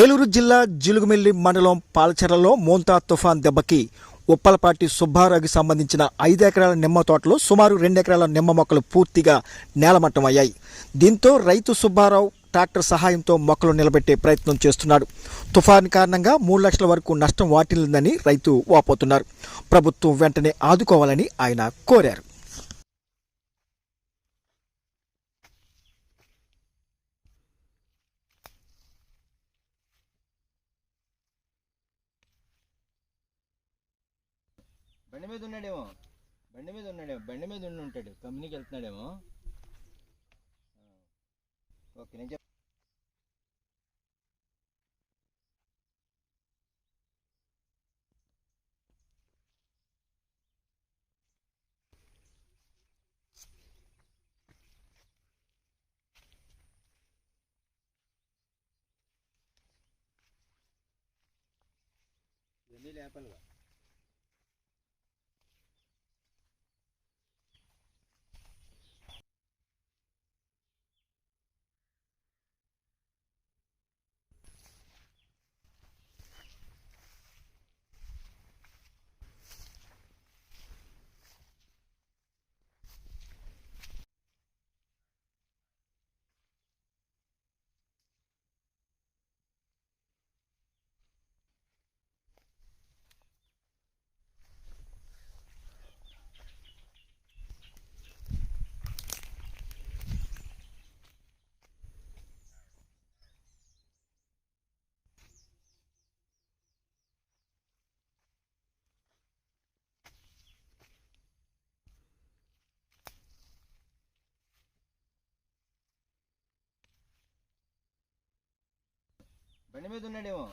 ఏలూరు జిల్లా జిలుగుమిల్లి మండలం పాలచెరలో మోంతా తుఫాన్ దెబ్బకి ఉప్పలపాటి సుబ్బారావుకి సంబంధించిన ఐదు ఎకరాల నిమ్మ తోటలో సుమారు రెండు ఎకరాల నిమ్మ మొక్కలు పూర్తిగా నేలమట్టం అయ్యాయి దీంతో రైతు సుబ్బారావు ట్రాక్టర్ సహాయంతో మొక్కలు నిలబెట్టే ప్రయత్నం చేస్తున్నాడు. తుఫాన్ కారణంగా మూడు లక్షల వరకు నష్టం వాటిల్లిందని రైతు వాపోతున్నారు. ప్రభుత్వం వెంటనే ఆదుకోవాలని ఆయన కోరారు. బండి మీద ఉన్నాడేమో. బండి మీద ఉన్నాడేమో. బండి మీద ఉండి ఉంటాడు. కంపెనీకి వెళ్తున్నాడేమో. ఓకే నేను చెప్ ఇవన్నీ లేపలుగా బండి మీద ఉన్నాడేమో.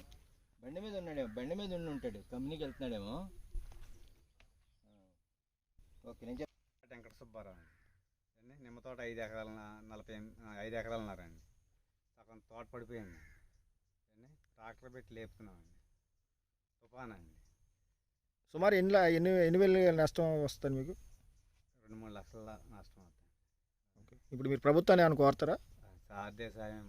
బండి మీద ఉన్నాడేమో. బండి మీద ఉండి ఉంటాడు. కంపెనీకి వెళ్తున్నాడేమో. ఓకే నేను చెప్ వెంకట సుబ్బారావు అండి. నిమ్మ తోట ఐదు ఎకరాల నలభై ఐదు ఎకరాలు ఉన్నారండి. సగం తోట పడిపోయింది. అండి ట్రాక్టర్ పెట్టి లేపుతున్నామండి తుఫాన్ అండి సుమారు ఎన్ని ఎన్ని ఎన్ని వేలు నష్టం వస్తుంది మీకు? రెండు మూడు లక్షల నష్టం అవుతుంది. ఇప్పుడు మీరు ప్రభుత్వాన్ని ఏమైనా కోరుతారా? సాధ్య సాయం